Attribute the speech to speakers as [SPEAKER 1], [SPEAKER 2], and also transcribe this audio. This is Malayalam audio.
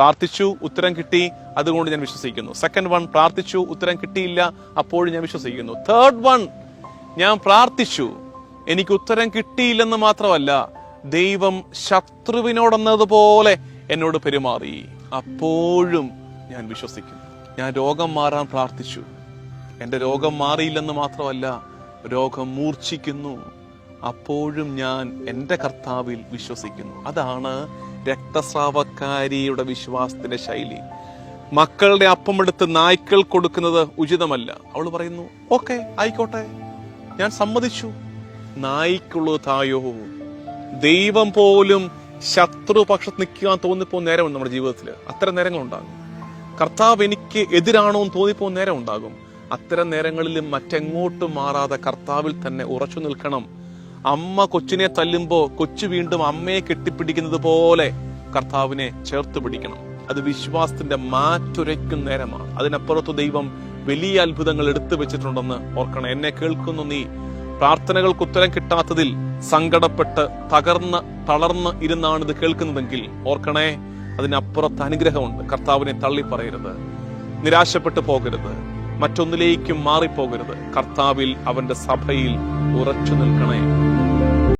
[SPEAKER 1] പ്രാർത്ഥിച്ചു ഉത്തരം കിട്ടി അതുകൊണ്ട് ഞാൻ വിശ്വസിക്കുന്നു. സെക്കൻഡ് വൺ പ്രാർത്ഥിച്ചു ഉത്തരം കിട്ടിയില്ല അപ്പോഴും ഞാൻ വിശ്വസിക്കുന്നു. തേർഡ് വൺ ഞാൻ പ്രാർത്ഥിച്ചു എനിക്ക് ഉത്തരം കിട്ടിയില്ലെന്ന് മാത്രമല്ല ദൈവം ശത്രുവിനോടെന്നതുപോലെ എന്നോട് പെരുമാറി. അപ്പോഴും ഞാൻ വിശ്വസിക്കുന്നു. ഞാൻ രോഗം മാറാൻ പ്രാർത്ഥിച്ചു. എന്റെ രോഗം മാറിയില്ലെന്ന് മാത്രമല്ല രോഗം മൂർച്ഛിക്കുന്നു. അപ്പോഴും ഞാൻ എന്റെ കർത്താവിൽ വിശ്വസിക്കുന്നു. അതാണ് രക്തസ്രാവക്കാരിയുടെ വിശ്വാസത്തിന്റെ ശൈലി. മക്കളുടെ അപ്പമെടുത്ത് നായ്ക്കൾ കൊടുക്കുന്നത് ഉചിതമല്ല. അവൾ പറയുന്നു ഓക്കെ ആയിക്കോട്ടെ. ഞാൻ സമ്മതിച്ചു. നായ്ക്കുള്ളത് തായോ ദൈവം പോലും ശത്രുപക്ഷത്ത് നിൽക്കാൻ തോന്നിപ്പോ നേരമുണ്ട് നമ്മുടെ ജീവിതത്തിൽ അത്തരം നേരങ്ങളുണ്ടാകും. കർത്താവ് എനിക്ക് എതിരാണോ എന്ന് തോന്നിപ്പോ നേരം ഉണ്ടാകും അത്തരം നേരങ്ങളിലും മറ്റെങ്ങോട്ടും മാറാതെ കർത്താവിൽ തന്നെ ഉറച്ചു നിൽക്കണം. അമ്മ കൊച്ചിനെ തല്ലുമ്പോ കൊച്ചു വീണ്ടും അമ്മയെ കെട്ടിപ്പിടിക്കുന്നത് പോലെ കർത്താവിനെ ചേർത്ത് പിടിക്കണം. അത് വിശ്വാസത്തിന്റെ മാറ്റുരയ്ക്കും നേരമാണ്. അതിനപ്പുറത്ത് ദൈവം വലിയ അത്ഭുതങ്ങൾ എടുത്തു വെച്ചിട്ടുണ്ടെന്ന് ഓർക്കണം. എന്നെ കേൾക്കുന്നു നീ. പ്രാർത്ഥനകൾക്ക് ഉത്തരം കിട്ടാത്തതിൽ സങ്കടപ്പെട്ട് തകർന്ന് തളർന്ന് ഇരുന്നാണ് ഇത് കേൾക്കുന്നതെങ്കിൽ ഓർക്കണേ അതിനപ്പുറത്ത് അനുഗ്രഹമുണ്ട്. കർത്താവിനെ തള്ളി പറയരുത് നിരാശപ്പെട്ടു പോകരുത്. മറ്റൊന്നിലേക്കും മാറിപ്പോകരുത്. കർത്താവിൽ അവന്റെ സഭയിൽ ഉറച്ചു നിൽക്കണേ